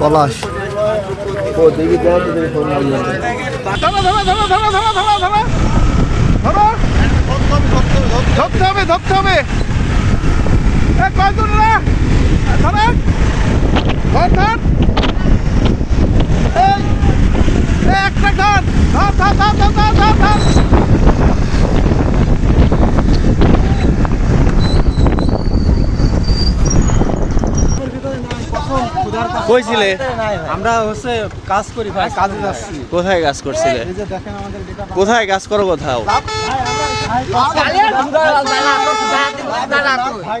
পলাশ ও দেখি ধরতে হবে ধরতে হবে। ধর ধর। দাও আমরা হচ্ছে কাজ করি ভাই কাজে যাচ্ছি। কোথায় কাজ করছিলে? কোথায় কাজ করো কোথাও? ভাই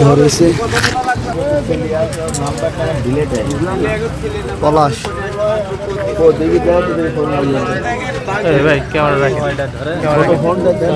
ধরেছে। পলাশ। ভাই ক্যামেরা রাখেন।